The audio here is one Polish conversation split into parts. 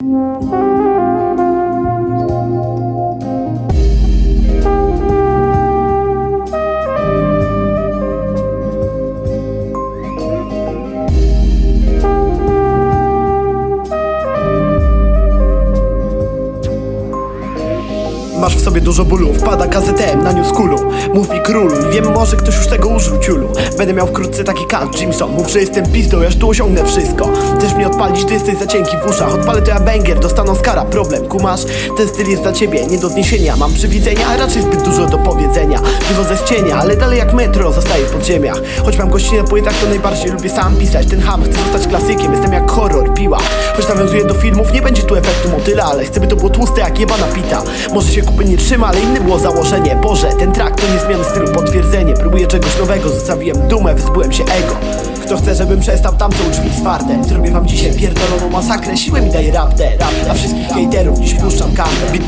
Música Masz w sobie dużo bólu, wpada KZM na New Schoolu. Mów mi królu, wiem może ktoś już tego użył ciulu. Będę miał wkrótce taki kat, Jimson. Mów, że jestem pizdą, ja tu osiągnę wszystko. Chcesz mnie odpalić, ty jesteś za cienki w uszach. Odpalę to ja banger, dostaną skara, problem Kumasz, ten styl jest dla ciebie, nie do zniesienia Mam przywidzenia, a raczej zbyt dużo do powiedzenia. Wychodzę z cienia, ale dalej jak metro zostaję w podziemiach. Choć mam gości na płytach, to najbardziej lubię sam pisać. Ten ham, chcę zostać klasykiem, jestem jak horror, piła. Choć nawiązuję do filmów, nie będzie tu efektu motyla Ale chcę by to było tłuste jak jebana pita. Może się kupy nie trzyma, ale inne było założenie Boże, ten track to nie zmiany stylu, potwierdzenie. Próbuję czegoś nowego, zostawiłem dumę, wyzbyłem się ego. Kto chce, żebym przestał tam są drzwi otwarte Zrobię wam dzisiaj pierdoloną masakrę Siłę mi daje rapte. A wszystkich hejterów dziś puszczam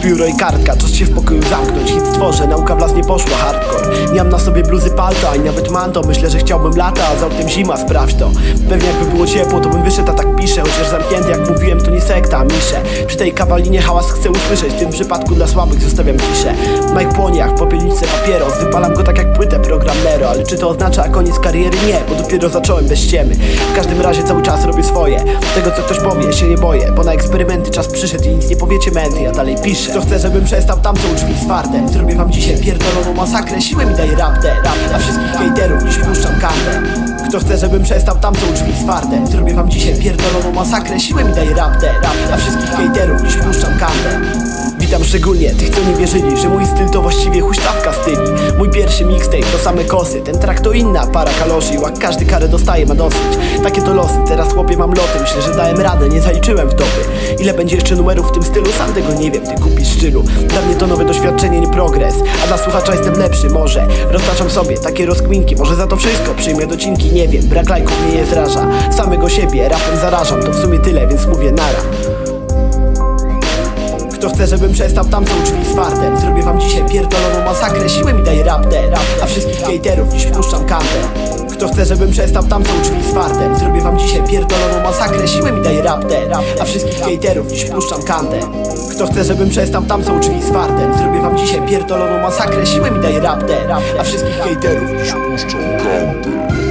pióro i kartka, czas się w pokoju zamknąć. Hit stworzę, nauka w las nie poszła hardcore. Nie mam na sobie bluzy palto, ani nawet manto. Myślę, że chciałbym lata, a oknem zima, sprawdź to. Pewnie jakby było ciepło, to bym wyszedł, a tak piszę. Chociaż zamknięty, jak mówiłem, to nie sekta, misze. Przy tej kawalinie hałas chcę usłyszeć. W tym przypadku dla słabych zostawiam ciszę. Mike płonie jak popielnicy papieros Wypalam go tak jak płytę program Nero Ale czy to oznacza koniec kariery? Nie, bo dopiero zacząłem bez ściemy. W każdym razie cały czas robię swoje. Tego co ktoś powie, się nie boję Bo na eksperymenty czas przyszedł i nic nie powiecie męty Ja dalej piszę Kto chce, żebym przestał, tam są drzwi otwarte Zrobię wam dzisiaj pierdoloną masakrę. Siłę mi daje rapte A wszystkich hejterów dziś puszczam kartę. Kto chce, żebym przestał, tam są drzwi otwarte Zrobię wam dzisiaj pierdoloną masakrę. Siłę mi daje rapte A wszystkich hejterów dziś puszczam kartę szczególnie tych, co nie wierzyli Że mój styl to właściwie huśtawka styli Mój pierwszy mixtape to same kosy Ten track to inna para kaloszy Jak każdy karę dostaje ma dosyć. Takie to losy, teraz chłopie mam loty Myślę, że dałem radę, nie zaliczyłem w topy. Ile będzie jeszcze numerów w tym stylu? Sam tego nie wiem, ty kupisz szczylu. Dla mnie to nowe doświadczenie, nie progres A dla słuchacza jestem lepszy, może. Roztaczam sobie takie rozkminki Może za to wszystko przyjmę docinki, nie wiem. Brak lajków mnie nie zraża Samego siebie rapem zarażam To w sumie tyle, więc mówię nara kto chce, żebym przestał, tam są drzwi otwarte Zrobię wam dzisiaj pierdoloną masakrę Siłę mi daje rapte A wszystkich hejterów dziś puszczam kartę. Kto chce, żebym przestał, tam są drzwi otwarte Zrobię wam dzisiaj pierdoloną masakrę Siłę mi daje rapte A wszystkich hejterów dziś puszczam kantę Kto chce, żebym przestał, tam są drzwi otwarte Zrobię wam dzisiaj pierdoloną masakrę Siłę mi daje rapte A wszystkich hejterów dziś puszczam kantę